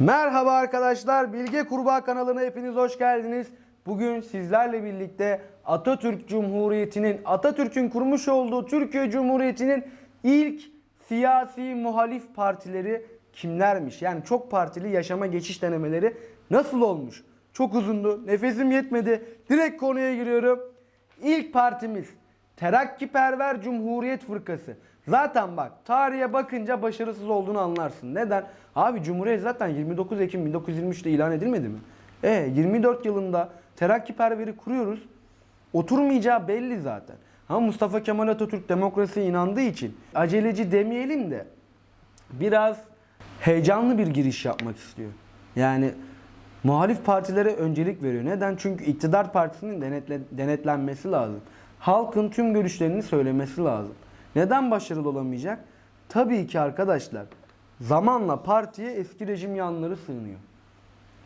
Merhaba arkadaşlar, Bilge Kurbağa kanalına hepiniz hoş geldiniz. Bugün sizlerle birlikte Atatürk Cumhuriyeti'nin, Atatürk'ün kurmuş olduğu Türkiye Cumhuriyeti'nin ilk siyasi muhalif partileri kimlermiş? Yani çok partili yaşama geçiş denemeleri nasıl olmuş? Çok uzundu, nefesim yetmedi. Direkt konuya giriyorum. İlk partimiz Terakkiperver Cumhuriyet Fırkası. Zaten bak tarihe bakınca başarısız olduğunu anlarsın. Neden? Abi Cumhuriyet zaten 29 Ekim 1923'te ilan edilmedi mi? E 24 yılında Terakkiperver'i kuruyoruz. Oturmayacağı belli zaten. Ama Mustafa Kemal Atatürk demokrasiye inandığı için aceleci demeyelim de biraz heyecanlı bir giriş yapmak istiyor. Yani muhalif partilere öncelik veriyor. Neden? Çünkü iktidar partisinin denetle, denetlenmesi lazım. Halkın tüm görüşlerini söylemesi lazım. Neden başarılı olamayacak? Tabii ki arkadaşlar zamanla partiye eski rejim yanları sığınıyor.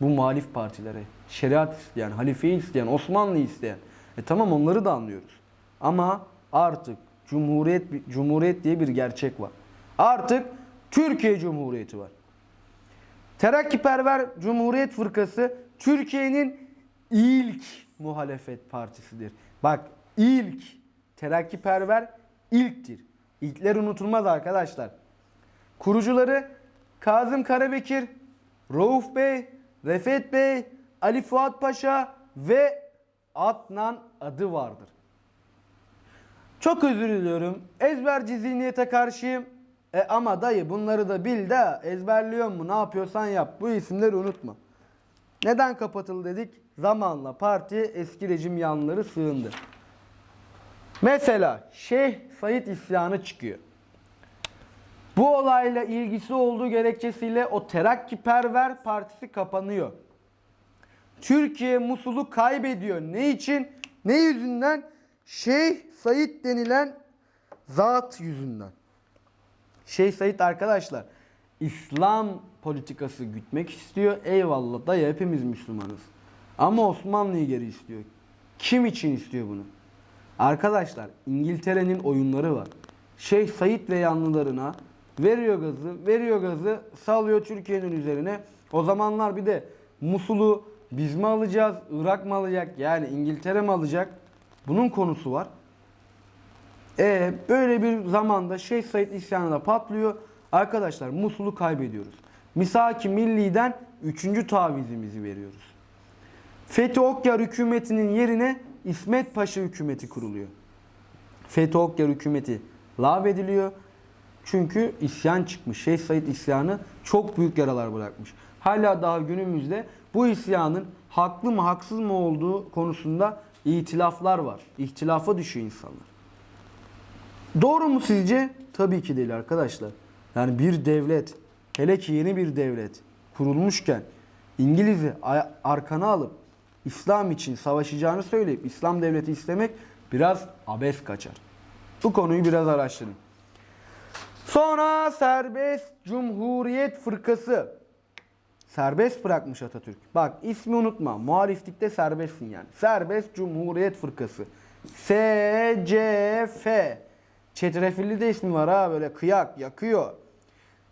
Bu muhalif partilere. Şeriat isteyen, halifeyi isteyen, Osmanlı'yı isteyen. E tamam onları da anlıyoruz. Ama artık Cumhuriyet, Cumhuriyet diye bir gerçek var. Artık Türkiye Cumhuriyeti var. Terakkiperver Cumhuriyet Fırkası Türkiye'nin ilk muhalefet partisidir. Bak ilk terakkiperver ilktir. İlkler unutulmaz arkadaşlar. Kurucuları Kazım Karabekir, Rauf Bey, Refet Bey, Ali Fuat Paşa ve Adnan adı vardır. Çok özür diliyorum. Ezberci zihniyete karşıyım. E ama dayı bunları da bil de ezberliyor mu ne yapıyorsan yap. Bu isimleri unutma. Neden kapatıldı dedik? Zamanla partiye eski rejim yanları sığındı. Mesela Şeyh Said isyanı çıkıyor. Bu olayla ilgisi olduğu gerekçesiyle o Terakkiperver Partisi kapanıyor. Türkiye Musul'u kaybediyor. Ne için? Ne yüzünden? Şeyh Said denilen zat yüzünden. Şeyh Said arkadaşlar İslam politikası gütmek istiyor. Eyvallah dayı hepimiz Müslümanız. Ama Osmanlı'yı geri istiyor. Kim için istiyor bunu? Arkadaşlar İngiltere'nin oyunları var. Şeyh Said ve yanlılarına veriyor gazı, veriyor gazı, salıyor Türkiye'nin üzerine. O zamanlar bir de Musul'u biz mi alacağız, Irak mı alacak, yani İngiltere mi alacak? Bunun konusu var. E böyle bir zamanda Şeyh Said isyanı da patlıyor. Arkadaşlar Musul'u kaybediyoruz. Misaki Milli'den 3. tavizimizi veriyoruz. Fethi Okyar hükümetinin yerine İsmet Paşa hükümeti kuruluyor. Fethi Okyar hükümeti lağvediliyor. Çünkü isyan çıkmış. Şeyh Said isyanı çok büyük yaralar bırakmış. Hala daha günümüzde bu isyanın haklı mı haksız mı olduğu konusunda itilaflar var. İhtilafa düşüyor insanlar. Doğru mu sizce? Tabii ki değil arkadaşlar. Yani bir devlet, hele ki yeni bir devlet kurulmuşken İngiliz'i arkana alıp İslam için savaşacağını söyleyip İslam devleti istemek biraz abes kaçar. Bu konuyu biraz araştırın. Sonra Serbest Cumhuriyet Fırkası. Serbest bırakmış Atatürk. Bak ismi unutma. Muhaliflikte serbestsin yani. Serbest Cumhuriyet Fırkası. SCF. Çetrefilli de ismi var ha böyle kıyak yakıyor.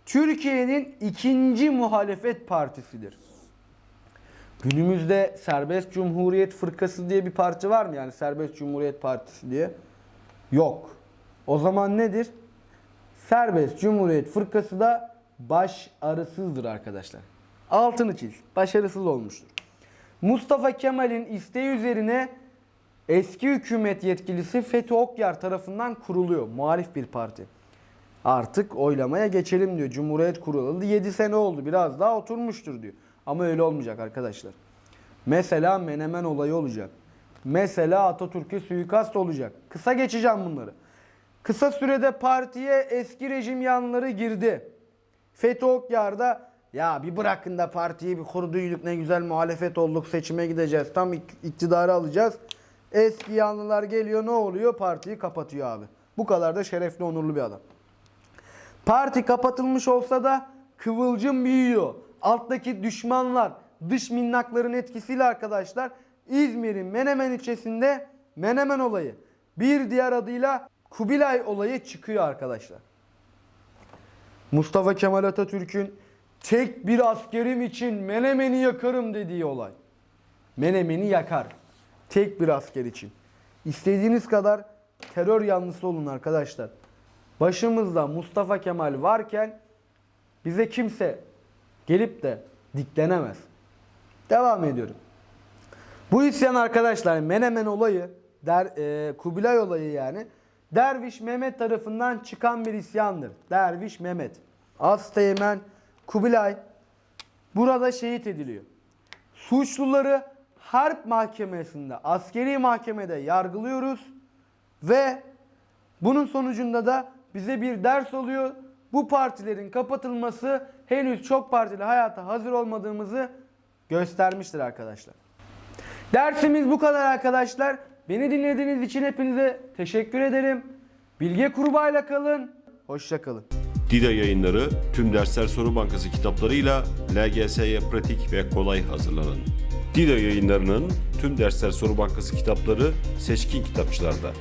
Türkiye'nin ikinci muhalefet partisidir. Günümüzde Serbest Cumhuriyet Fırkası diye bir parti var mı? Yani Serbest Cumhuriyet Partisi diye. Yok. O zaman nedir? Serbest Cumhuriyet Fırkası da başarısızdır arkadaşlar. Altını çiz. Başarısız olmuştur. Mustafa Kemal'in isteği üzerine eski hükümet yetkilisi Fethi Okyar tarafından kuruluyor. Muhalif bir parti. Artık oylamaya geçelim diyor. Cumhuriyet kurulalı 7 sene oldu. Biraz daha oturmuştur diyor. Ama öyle olmayacak arkadaşlar. Mesela Menemen olayı olacak. Mesela Atatürk'e suikast olacak. Kısa geçeceğim bunları. Kısa sürede partiye eski rejim yanları girdi. Fethi Okyar'da ya bir bırakın da partiyi bir kurduyduk ne güzel muhalefet olduk seçime gideceğiz tam ik- iktidarı alacağız. Eski yanlılar geliyor ne oluyor partiyi kapatıyor abi. Bu kadar da şerefli onurlu bir adam. Parti kapatılmış olsa da kıvılcım büyüyor. Alttaki düşmanlar, dış minnakların etkisiyle arkadaşlar İzmir'in Menemen ilçesinde Menemen olayı. Bir diğer adıyla Kubilay olayı çıkıyor arkadaşlar. Mustafa Kemal Atatürk'ün tek bir askerim için Menemen'i yakarım dediği olay. Menemen'i yakar. Tek bir asker için. İstediğiniz kadar terör yanlısı olun arkadaşlar. Başımızda Mustafa Kemal varken bize kimse gelip de diklenemez. Devam ediyorum. Bu isyan arkadaşlar Menemen olayı, der, e, Kubilay olayı yani Derviş Mehmet tarafından çıkan bir isyandır. Derviş Mehmet. Asteğmen Kubilay burada şehit ediliyor. Suçluları harp mahkemesinde, askeri mahkemede yargılıyoruz ve bunun sonucunda da bize bir ders oluyor. Bu partilerin kapatılması henüz çok partili hayata hazır olmadığımızı göstermiştir arkadaşlar. Dersimiz bu kadar arkadaşlar. Beni dinlediğiniz için hepinize teşekkür ederim. Bilge Kurbağa'yla kalın. Hoşça kalın. Dida yayınları tüm dersler soru bankası kitaplarıyla LGS'ye pratik ve kolay hazırlanın. Dida yayınlarının tüm dersler soru bankası kitapları seçkin kitapçılarda.